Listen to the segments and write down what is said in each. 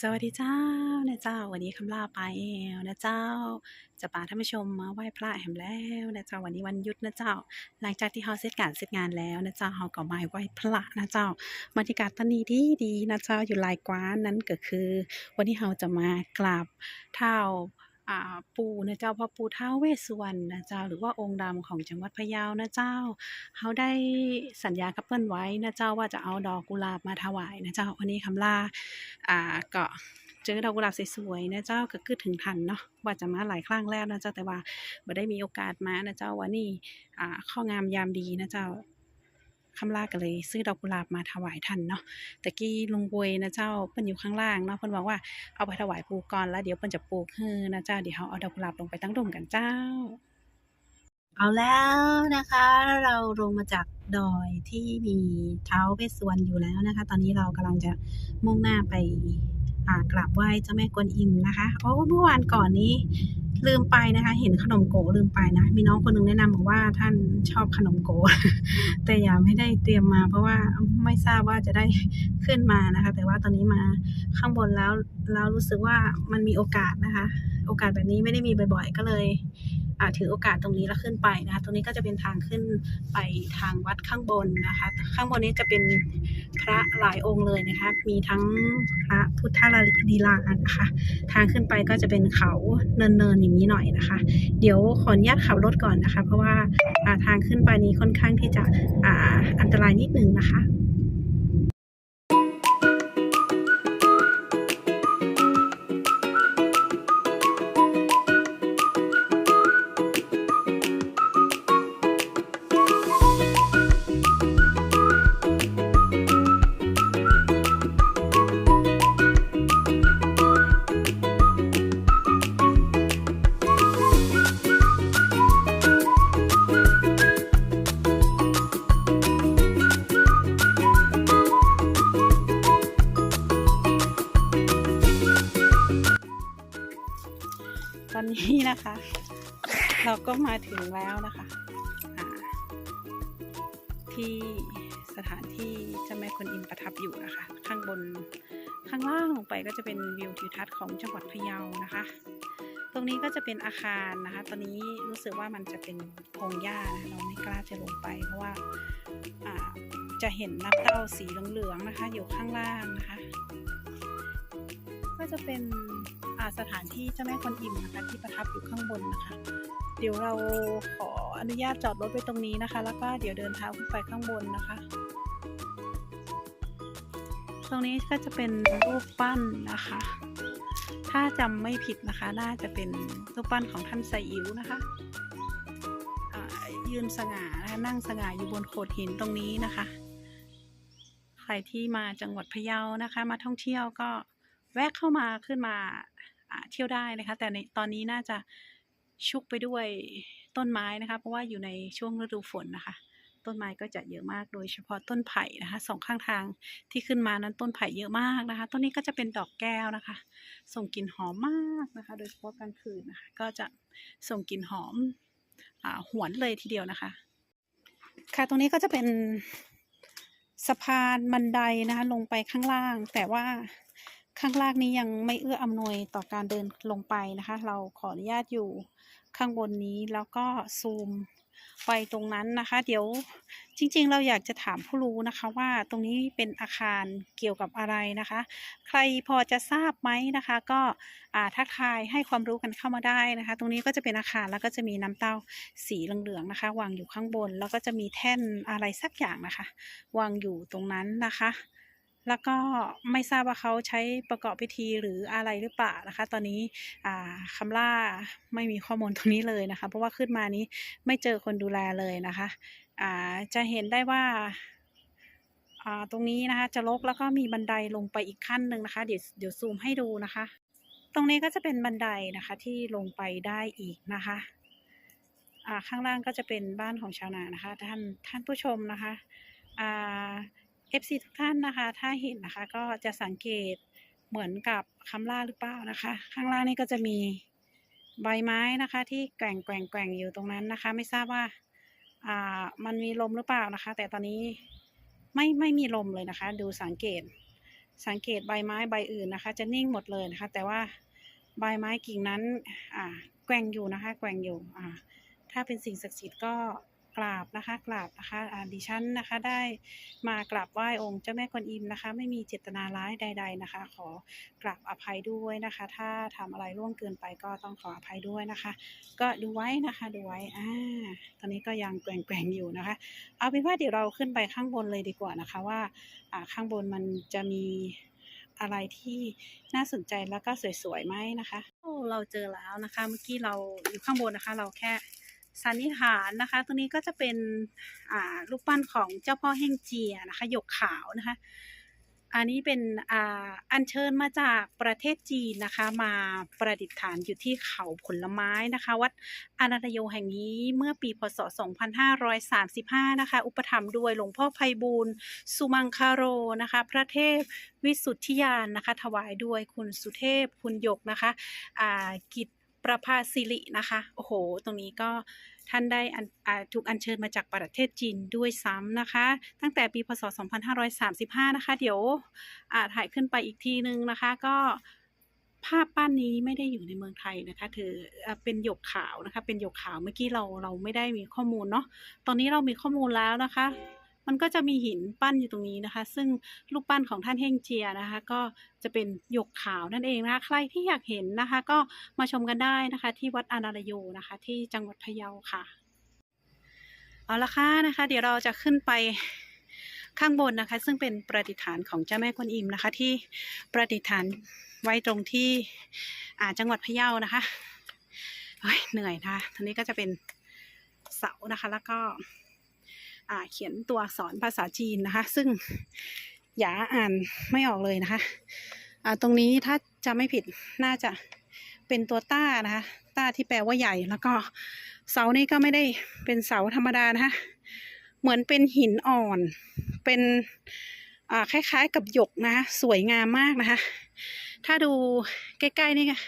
สวัสดีเจ้านะเจ้า วันนี้คำลาไปแล้วนะเจ้า จะพาท่านผู้ชมมาไหว้พระแห่มแล้วนะเจ้าวันนี้วันหยุดนะเจ้า หลังจากที่เราเสร็จการเสร็จงานแล้วนะเจ้าเราก็มาไหว้พระนะเจ้าบรรยากาศตอนนี้ดีดีนะเจ้าอยู่หลายกว้านนั้นก็คือ วันนี้เราจะมากราบเท้า ปู่นะเจ้าพ่อปู่ท้าวเวสสุวรรณนะเจ้าหรือว่าองค์ดำของจังหวัดพะเยานะเจ้าเขาได้สัญญากับเพิ่นไว้นะเจ้าว่าจะเอาดอกกุหลาบมาถวายนะเจ้าวันนี้คำลาอ่าก็เจอดอกกุหลาบสวยๆนะเจ้าก็คือถึงทันเนาะว่าจะมาหลายครั้งแล้วนะเจ้าแต่ว่าบ่ได้มีโอกาสมานะเจ้าวันนี้อ่าข้องามยามดีนะเจ้า คำลาก็เลย ซื้อดอกกุหลาบมาถวายท่านเนาะตะกี้ลุงบวยนะเจ้าเพิ่นอยู่ข้างล่างเนาะเพิ่นบอกว่าเอาไปถวายปูก่อนแล้วเดี๋ยวเพิ่นจะปลูกให้นะเจ้าเดี๋ยวเราเอาดอกกุหลาบลงไปตั้งดมกันเจ้า เอาแล้วนะคะ เราลงมาจากดอยที่มีเท้าเวสสวรอยู่แล้วนะคะ ตอนนี้เรากำลังจะมุ่งหน้าไป กราบไหว้เจ้าแม่กวนอิมนะคะโอ้เมื่อวานก่อนนี้ลืมไปนะคะ เห็นขนมโกลืมไปนะ มีน้องคนหนึงแนะนำบอกว่าท่านชอบขนมโก แต่ยังไม่ได้เตรียมมา เพราะว่าไม่ทราบว่าจะได้ขึ้นมานะคะ แต่ว่าตอนนี้มาข้างบนแล้วแล้วรู้สึกว่ามันมีโอกาสนะคะ โอกาสแบบนี้ไม่ได้มีบ่อยๆ ก็เลย ถือโอกาสตรงนี้แล้วขึ้นไปนะคะตรงนี้ก็จะเป็นทางขึ้นไปทางวัดข้างบนนะคะ ข้างบนนี้จะเป็นพระหลายองค์เลยนะคะ มีทั้งพระพุทธลีลานะคะ ทางขึ้นไปก็จะเป็นเขาเนินๆอย่างนี้หน่อยนะคะ เดี๋ยวขออนุญาตขับรถก่อนนะคะ เพราะว่าทางขึ้นไปนี้ค่อนข้างที่จะออันตรายนิดนึงนะคะ มาถึงแล้วนะคะที่สถานที่เจ้าแม่กวนอิมประทับอยู่นะคะ ข้างบนข้างล่างลงไปก็จะเป็นวิวทิวทัศน์ของจังหวัดพะเยานะคะ ตรงนี้ก็จะเป็นอาคารนะคะ ตอนนี้รู้สึกว่ามันจะเป็นพงหญ้านะเราไม่กล้าจะลงไป เพราะว่าจะเห็นน้ำเต้าสีเหลืองๆนะคะ อยู่ข้างล่างนะคะ ก็จะเป็นสถานที่เจ้าแม่กวนอิมนะคะที่ประทับอยู่ข้างบนนะคะ เดี๋ยวเราขออนุญาตจอดรถไว้ตรงนี้นะคะ แล้วก็เดี๋ยวเดินเท้าขึ้นไปข้างบนนะคะ ตรงนี้ก็จะเป็นรูปปั้นนะคะ ถ้าจำไม่ผิดนะคะ น่าจะเป็นรูปปั้นของท่านไซอิ๋วนะคะยืนสง่านะคะนั่งสง่าอยู่บนโขดหินตรงนี้นะคะ ใครที่มาจังหวัดพะเยานะคะ มาท่องเที่ยวก็แวะเข้ามาขึ้นมาอ่าเที่ยวได้นะคะ แต่ในตอนนี้น่าจะ ชุกไปด้วยต้นไม้นะคะ เพราะว่าอยู่ในช่วงฤดูฝนนะคะ ต้นไม้ก็จะเยอะมากโดยเฉพาะต้นไผ่นะคะสองข้างทางที่ขึ้นมานั้นต้นไผ่เยอะมากนะคะต้นนี้ก็จะเป็นดอกแก้วนะคะ ส่งกลิ่นหอมมากนะคะ โดยเฉพาะกลางคืนนะคะ ก็จะส่งกลิ่นหอมอ่าหวนเลยทีเดียวนะคะ ค่ะตรงนี้ก็จะเป็นสะพานบันไดนะคะ ลงไปข้างล่าง แต่ว่า ข้างล่างนี้ยังไม่เอื้ออำนวยต่อการเดินลงไปนะคะ เราขออนุญาตอยู่ข้างบนนี้แล้วก็ซูมไปตรงนั้นนะคะ เดี๋ยวจริงๆ เราอยากจะถามผู้รู้นะคะว่าตรงนี้เป็นอาคารเกี่ยวกับอะไรนะคะ ใครพอจะทราบไหมนะคะ ก็อ่าทักทายให้ความรู้กันเข้ามาได้นะคะ ตรงนี้ก็จะเป็นอาคารแล้วก็จะมีน้ำเต้าสีเหลืองๆนะคะ วางอยู่ข้างบน แล้วก็จะมีแท่นอะไรสักอย่างนะคะ วางอยู่ตรงนั้นนะคะ แล้วก็ไม่ทราบว่าเขาใช้ประกอบพิธีหรืออะไรหรือเปล่านะคะ ตอนนี้คำล่าไม่มีข้อมูลตรงนี้เลยนะคะ เพราะว่าขึ้นมานี้ไม่เจอคนดูแลเลยนะคะจะเห็นได้ว่าตรงนี้นะคะจะลกแล้วก็มีบันไดลงไปอีกขั้นหนึ่งนะคะ เดี๋ยวเดี๋ยวซูมให้ดูนะคะ ตรงนี้ก็จะเป็นบันไดนะคะที่ลงไปได้อีกนะคะข้างล่างก็จะเป็นบ้านของชาวนานะคะ ท่านท่านผู้ชมนะคะ FC ทุกท่านนะคะ ถ้าเห็นนะคะก็จะสังเกตเหมือนกับคำล่าหรือเปล่านะคะ ข้างล่างนี่ก็จะมีใบไม้นะคะ ที่แกว่งแกว่งแกว่งอยู่ตรงนั้นนะคะ ไม่ทราบว่าอ่ามันมีลมหรือเปล่านะคะ แต่ตอนนี้ไม่ไม่มีลมเลยนะคะ ดูสังเกตสังเกตใบไม้ใบอื่นนะคะ จะนิ่งหมดเลยนะคะ แต่ว่าใบไม้กิ่งนั้นอ่าแกว่งอยู่นะคะ แกว่งอยู่อ่าถ้าเป็นสิ่งศักดิ์สิทธิ์ก็ กราบนะคะ กราบนะคะดิฉันนะคะได้มากราบไหว้องค์เจ้าแม่กวนอิมนะคะ ไม่มีเจตนาร้ายใด ๆนะคะ ขอกราบอภัยด้วยนะคะ ถ้าทำอะไรล่วงเกินไปก็ต้องขออภัยด้วยนะคะ ก็ดูไว้นะคะดูไว้อ่าตอนนี้ก็ยังแกว่งๆอยู่นะคะ เอาเป็นว่าเดี๋ยวเราขึ้นไปข้างบนเลยดีกว่านะคะว่าอ่าข้างบนมันจะมีอะไรที่น่าสนใจแล้วก็สวยๆไหมนะคะ เราเจอแล้วนะคะ เมื่อกี้เราอยู่ข้างบนนะคะ เราแค่ สันนิษฐานนะคะ ตรงนี้ก็จะเป็นรูปปั้นของเจ้าพ่อเฮงเจียนะคะหยกขาวนะคะ อันนี้เป็นออัญเชิญมาจากประเทศจีนนะคะ มาประดิษฐานอยู่ที่เขาผลไม้นะคะ วัดอานันตโยแห่งนี้เมื่อปีพศ 2535 นะคะ อุปถัมภ์ด้วยหลวงพ่อไพบูลสุมังคาโรนะคะ พระเทพวิสุทธิยานนะคะ ถวายด้วยคุณสุเทพคุณหยกนะคะกิจ ประภาสิรินะคะ โอ้โห ตรงนี้ก็ท่านได้ถูกอัญเชิญมาจากประเทศจีนด้วยซ้ำนะคะ ตั้งแต่ปีพศ 2535 นะคะ เดี๋ยวอ่าถ่ายขึ้นไปอีกทีนึงนะคะ ก็ภาพปั้นนี้ไม่ได้อยู่ในเมืองไทยนะคะถือเป็นหยกขาวนะคะ เป็นหยกขาวเมื่อกี้เราเราไม่ได้มีข้อมูลเนาะ ตอนนี้เรามีข้อมูลแล้วนะคะ มันก็จะมีหินปั้นอยู่ตรงนี้นะคะ ซึ่งรูปปั้นของท่านเฮงเจียนะคะ ก็จะเป็นหยกขาวนั่นเองนะคะ ใครที่อยากเห็นนะคะ ก็มาชมกันได้นะคะ ที่วัดอนารโยนะคะ ที่จังหวัดพะเยาค่ะ เอาละค่ะนะคะ เดี๋ยวเราจะขึ้นไปข้างบนนะคะ ซึ่งเป็นประดิษฐานของเจ้าแม่กวนอิมนะคะ ที่ประดิษฐานไว้ตรงที่อ่าจังหวัดพะเยานะคะเหนื่อยนะคะทีนี้ก็จะเป็นเสานะคะ แล้วก็ เขียนตัวอักษรภาษาจีนนะคะ ซึ่งอย่าอ่านไม่ออกเลยนะคะอ่าตรงนี้ถ้าจะไม่ผิดน่าจะเป็นตัวต้านะคะ ต้าที่แปลว่าใหญ่แล้วก็เสานี่ก็ไม่ได้เป็นเสาธรรมดานะคะ เหมือนเป็นหินอ่อน เป็นอ่าคล้ายๆกับหยกนะคะ สวยงามมากนะคะ ถ้าดูใกล้ๆนี่ค่ะ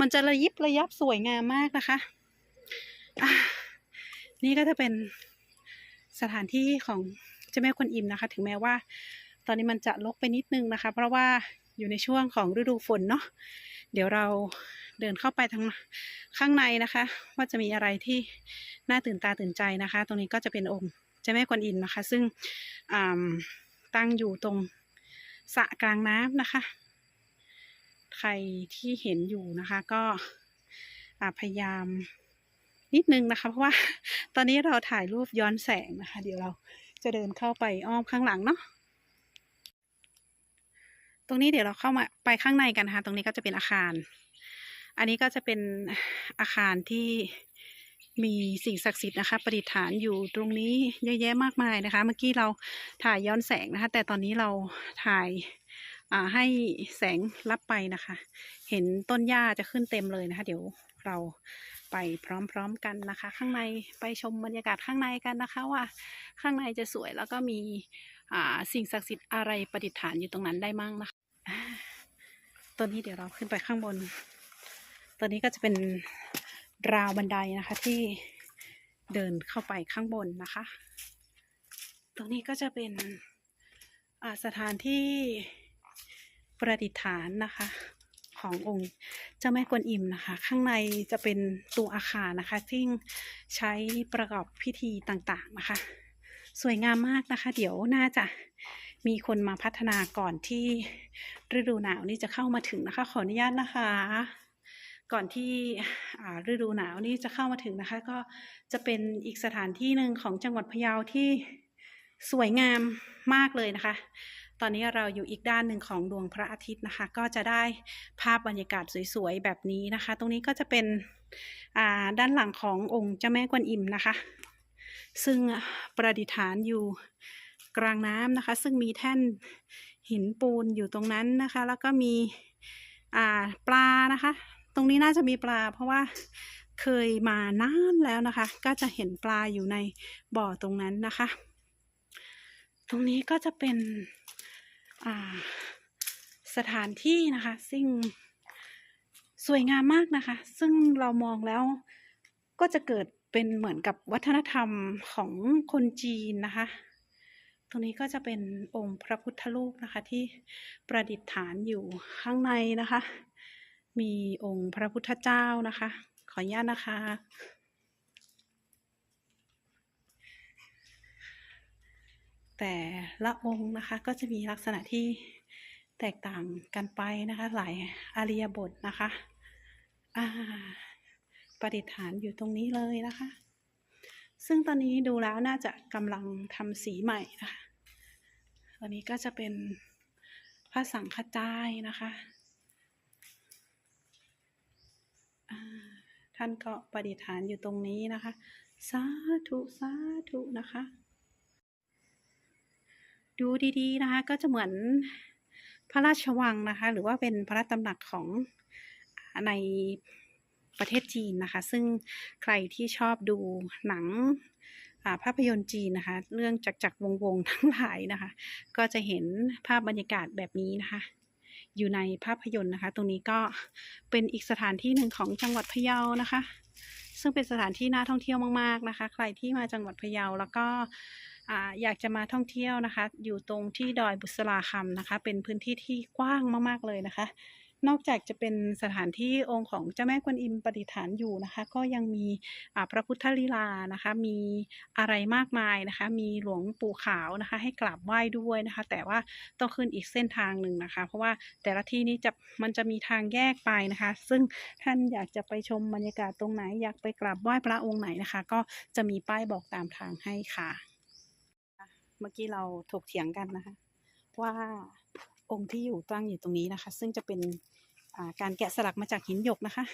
มันจะระยิบระยับสวยงามมากนะคะอ่านี่ก็จะเป็น สถานที่ของเจ้าแม่กวนอิมนะคะ ถึงแม้ว่า ตอนนี้มันจะลกไปนิดนึงนะคะ เพราะว่าอยู่ในช่วงของฤดูฝนเนาะเดี๋ยวเราเดินเข้าไปทางข้างในนะคะ ว่าจะมีอะไรที่น่าตื่นตาตื่นใจนะคะ ตรงนี้ก็จะเป็นองค์เจ้าแม่กวนอิมนะคะ ซึ่งตั้งอยู่ตรงสระกลางน้ำนะคะ ใครที่เห็นอยู่นะคะก็พยายาม นิดนึงนะคะ เพราะว่าตอนนี้เราถ่ายรูปย้อนแสงนะคะ เดี๋ยวเราจะเดินเข้าไปอ้อมข้างหลังเนาะตรงนี้เดี๋ยวเราเข้ามาไปข้างในกันนะคะตรงนี้ก็จะเป็นอาคาร อันนี้ก็จะเป็นอาคารที่มีสิ่งศักดิ์สิทธิ์นะคะ ประดิษฐานอยู่ตรงนี้เยอะแยะมากมายนะคะ เมื่อกี้เราถ่ายย้อนแสงนะคะ แต่ตอนนี้เราถ่ายให้แสงรับไปนะคะ เห็นต้นหญ้าจะขึ้นเต็มเลยนะคะ เดี๋ยวเรา ไปพร้อมๆกันนะคะ ข้างในไปชมบรรยากาศข้างในกันนะคะว่าข้างในจะสวยแล้วก็มีอ่าสิ่งศักดิ์สิทธิ์อะไรประดิษฐานอยู่ตรงนั้นได้มั่งนะคะตัวนี้เดี๋ยวเราขึ้นไปข้างบน ตัวนี้ก็จะเป็นราวบันไดนะคะที่เดินเข้าไปข้างบนนะคะ ตรงนี้ก็จะเป็นอ่าสถานที่ประดิษฐานนะคะ ขององค์เจ้าแม่กวนอิมนะคะ ข้างในจะเป็นตัวอาคารนะคะที่ใช้ประกอบพิธีต่างๆนะคะ สวยงามมากนะคะ เดี๋ยวน่าจะมีคนมาพัฒนาก่อนที่ฤดูหนาวนี่จะเข้ามาถึงนะคะ ขออนุญาตนะคะ ก่อนที่ฤดูหนาวนี่จะเข้ามาถึงนะคะ ก็จะเป็นอีกสถานที่หนึ่งของจังหวัดพะเยาที่สวยงามมากเลยนะคะ ตอนนี้เราอยู่อีกด้านหนึ่งของดวงพระอาทิตย์นะคะ ก็จะได้ภาพบรรยากาศสวยๆ แบบนี้นะคะ ตรงนี้ก็จะเป็นด้านหลังขององค์เจ้าแม่กวนอิมนะคะ ซึ่งประดิษฐานอยู่กลางน้ำนะคะ ซึ่งมีแท่นหินปูนอยู่ตรงนั้นนะคะ แล้วก็มีปลานะคะ ตรงนี้น่าจะมีปลา เพราะว่าเคยมานานแล้วนะคะ ก็จะเห็นปลาอยู่ในบ่อตรงนั้นนะคะ ตรงนี้ก็จะเป็น สถานที่นะคะ ซึ่งสวยงามมากนะคะ ซึ่งเรามองแล้วก็จะเกิดเป็นเหมือนกับวัฒนธรรมของคนจีนนะคะ ตรงนี้ก็จะเป็นองค์พระพุทธรูปนะคะที่ประดิษฐานอยู่ข้างในนะคะ มีองค์พระพุทธเจ้านะคะ ขออนุญาตนะคะ แต่ละองค์นะคะก็จะมีลักษณะที่แตกต่างกันไปนะคะ หลายอาริยบทนะคะอ่าประดิษฐานอยู่ตรงนี้เลยนะคะ ซึ่งตอนนี้ดูแล้วน่าจะกำลังทำสีใหม่นะคะตัวนี้ก็จะเป็นพระสังฆจายนะคะท่านก็ประดิษฐานอยู่ตรงนี้นะคะ สาธุ สาธุนะคะ ดูดีๆนะคะ ก็จะเหมือนพระราชวังนะคะ หรือว่าเป็นพระราชตำหนักของในประเทศจีนนะคะ ซึ่งใครที่ชอบดูหนังภาพยนตร์จีนนะคะ เรื่องจักรจักรวงวงทั้งหลายนะคะ ก็จะเห็นภาพบรรยากาศแบบนี้นะคะ อยู่ในภาพยนตร์นะคะ ตรงนี้ก็เป็นอีกสถานที่หนึ่งของจังหวัดพะเยานะคะ ซึ่งเป็นสถานที่น่าท่องเที่ยวมาก ๆนะคะ ใครที่มาจังหวัดพะเยาแล้วก็ ออยากจะมาท่องเที่ยวนะคะ อยู่ตรงที่ดอยบุษราคำนะคะ เป็นพื้นที่ที่กว้างมากๆเลยนะคะ นอกจากจะเป็นสถานที่องค์ของเจ้าแม่กวนอิมประดิฐานอยู่นะคะ ก็ยังมีพระพุทธลีลานะคะ มีอะไรมากมายนะคะ มีหลวงปู่ขาวนะคะ ให้กราบไหว้ด้วยนะคะ แต่ว่าต้องขึ้นอีกเส้นทางหนึ่งนะคะ เพราะว่าแต่ละที่นี้จะมันจะมีทางแยกไปนะคะ ซึ่งท่านอยากจะไปชมบรรยากาศตรงไหน อยากไปกราบไหว้พระองค์ไหนนะคะ ก็จะมีป้ายบอกตามทางให้ค่ะ เมื่อกี้เราถกเถียงกันนะคะ ว่าองค์ที่อยู่ตั้งอยู่ตรงนี้นะคะ ซึ่งจะเป็นการแกะสลักมาจากหินหยกนะคะ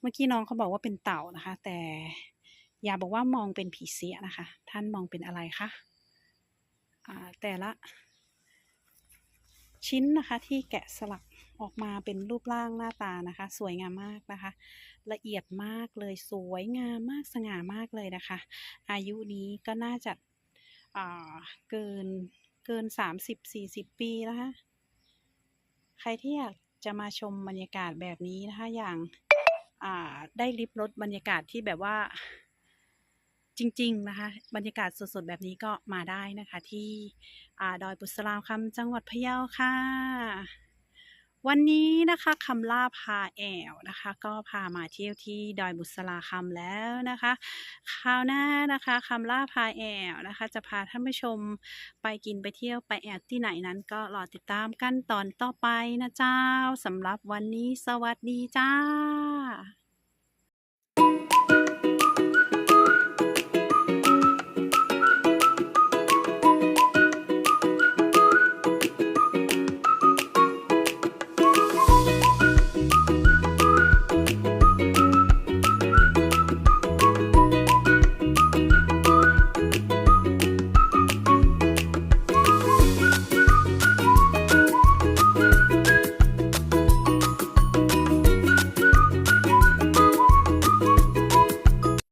เมื่อกี้น้องเขาบอกว่าเป็นเต่านะคะ แต่อย่าบอกว่ามองเป็นผีเสียนะคะ ท่านมองเป็นอะไรคะแต่ละชิ้นนะคะที่แกะสลักออกมาเป็นรูปร่างหน้าตานะคะ สวยงามมากนะคะ ละเอียดมากเลยสวยงามมากสง่ามากเลยนะคะ อายุนี้ก็น่าจะ เกินเกินสามสิบสี่สิบปีนะคะ ใครที่อยากจะมาชมบรรยากาศแบบนี้นะคะ อย่างาได้ลิบรถบรรยากาศที่แบบว่าจริง ๆ นะคะ บรรยากาศสด ๆ แบบนี้ก็มาได้นะคะ ที่อดอยปุษราวคำจังหวัดพะเยาค่ะ วันนี้นะคะคำล่าพาแอวนะคะ ก็พามาเที่ยวที่ดอยบุษราคำแล้วนะคะ คราวหน้านะคะคำล่าพาแอวนะคะ จะพาท่านผู้ชมไปกินไปเที่ยวไปแอวที่ไหนนั้นก็รอติดตามกันตอนต่อไปนะเจ้าสำหรับวันนี้สวัสดีจ้า